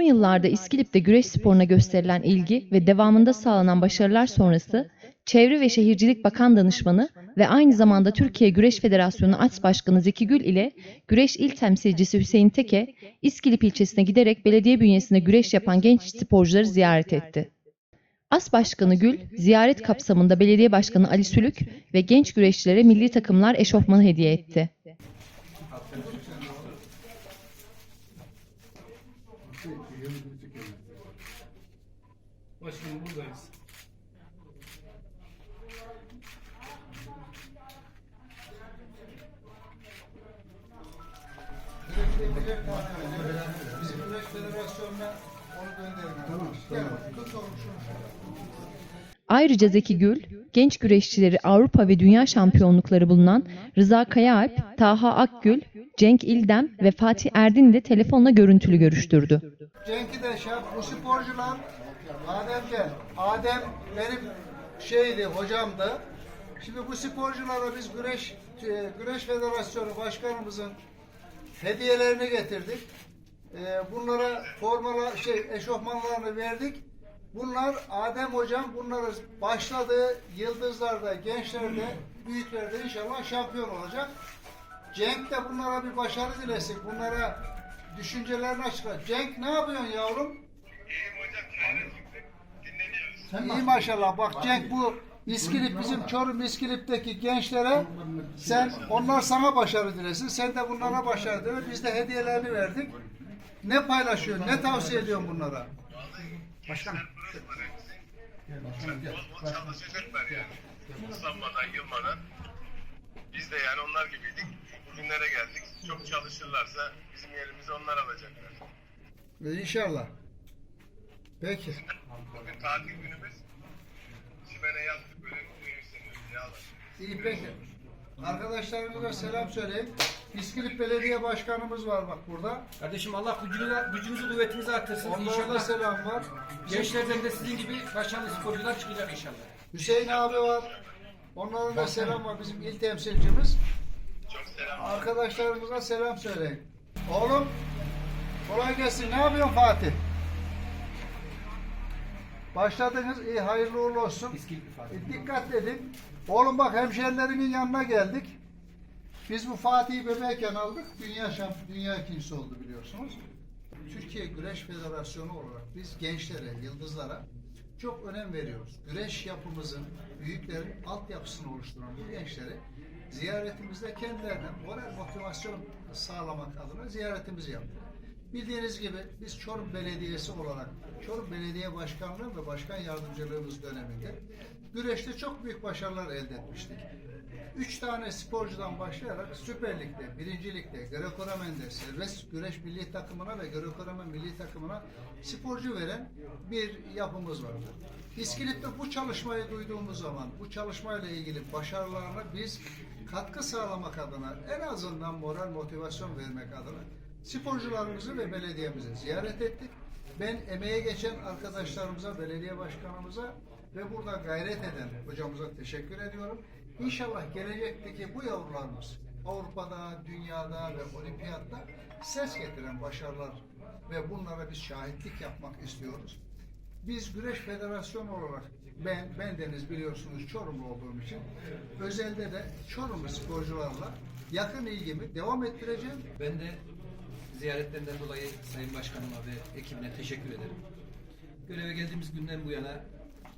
yıllarda İskilip'te güreş sporuna gösterilen ilgi ve devamında sağlanan başarılar sonrası Çevre ve Şehircilik Bakan Danışmanı ve aynı zamanda Türkiye Güreş Federasyonu ATS Başkanı Zeki Gül ile Güreş İl Temsilcisi Hüseyin Teke, İskilip ilçesine giderek belediye bünyesinde güreş yapan genç sporcuları ziyaret etti. AS Başkanı Gül, ziyaret kapsamında Belediye Başkanı Ali Sülük ve genç güreşçilere milli takımlar eşofmanı hediye etti. Başkanım buradayız. Bizim Federasyonu'na onu gönderin. Tamam, tamam. Ayrıca Zeki Gül, genç güreşçileri Avrupa ve Dünya şampiyonlukları bulunan Rıza Kayaalp, Taha Akgül, Cenk İldem ve Fatih Erdin de telefonla görüntülü görüştürdü. Cenk'i de şey bu sporcular Adem gel. Adem benim şeydi, hocamdı. Şimdi bu sporculara biz Güreş e, Güreş Federasyonu Başkanımızın hediyelerini getirdik. E, Bunlara formalar şey eşofmanlarını verdik. Bunlar Adem hocam bunları başladığı yıldızlarda, gençlerde, büyüklerde inşallah şampiyon olacak. Cenk de bunlara bir başarı dilesin. Bunlara düşüncelerini açıklar. Cenk ne yapıyorsun yavrum? İyi maşallah. Bak Cenk bu İskilip bizim Çorum İskilip'teki gençlere sen onlar sana başarı dilesin. Sen de bunlara başarı dile. Biz de hediyelerini verdik. Ne paylaşıyorsun? Ne tavsiye ediyorsun bunlara? Başkanım. Bol çalışacaklar yani. Usanmadan, yılmadan. Biz de yani onlar gibiydik. Bugünlere geldik. Çok çalışırlarsa bizim yerimizi onlar alacaklar. İnşallah. Peki. Bugün tatil günümüz. Çimene yattık böyle mutluyuz Yağlar. İyi peki. Arkadaşlarımıza selam söyleyin. İskilip Belediye Başkanımız var bak burada. Kardeşim Allah gücünüzü, gücünüzü kuvvetinizi artırsın. Onlara da İnşallah selam var. gençlerden de sizin gibi başarılı sporcular çıkacak inşallah. Hüseyin abi var. Onlara da selam var. Bizim il temsilcimiz. Çok selam. Arkadaşlarımıza selam söyleyin. Oğlum kolay gelsin. Ne yapıyorsun Fatih? Başladınız. iyi hayırlı uğurlu olsun. E, dikkat edin. Oğlum bak hemşehrilerimin yanına geldik. Biz bu Fatih'i bebekken aldık. Dünya şamp dünya ikincisi oldu biliyorsunuz. Türkiye Güreş Federasyonu olarak biz gençlere, yıldızlara çok önem veriyoruz. Güreş yapımızın, büyüklerin altyapısını oluşturan bu gençleri ziyaretimizde kendilerine moral motivasyon sağlamak adına ziyaretimizi yaptık. Bildiğiniz gibi biz Çorum Belediyesi olarak Çorum Belediye Başkanlığı ve Başkan Yardımcılığımız döneminde güreşte çok büyük başarılar elde etmiştik. Üç tane sporcudan başlayarak Süper Lig'de, Birinci Lig'de, Greco-Romen'de, serbest güreş milli takımına ve Greco-Romen milli takımına sporcu veren bir yapımız vardı. İskilip'te bu çalışmayı duyduğumuz zaman, bu çalışmayla ilgili başarılarına biz katkı sağlamak adına, en azından moral motivasyon vermek adına sporcularımızı ve belediyemizi ziyaret ettik. Ben emeğe geçen arkadaşlarımıza, belediye başkanımıza ve burada gayret eden hocamıza teşekkür ediyorum. İnşallah gelecekteki bu yavrularımız Avrupa'da, dünyada ve olimpiyatta ses getiren başarılar ve bunlara biz şahitlik yapmak istiyoruz. Biz Güreş Federasyonu olarak ben, ben Deniz biliyorsunuz Çorumlu olduğum için özelde de Çorumlu sporcularla yakın ilgimi devam ettireceğim. Ben de ziyaretlerinden dolayı Sayın Başkanıma ve ekibine teşekkür ederim. Göreve geldiğimiz günden bu yana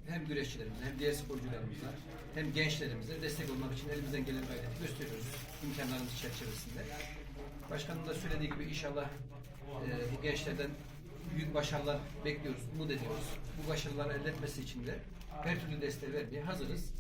hem güreşçilerimize hem diğer sporcularımıza hem gençlerimize destek olmak için elimizden gelen gayreti gösteriyoruz imkanlarımız çerçevesinde. Başkanım da söylediği gibi inşallah e, bu gençlerden büyük başarılar bekliyoruz, umut ediyoruz. Bu başarıları elde etmesi için de her türlü desteği vermeye hazırız.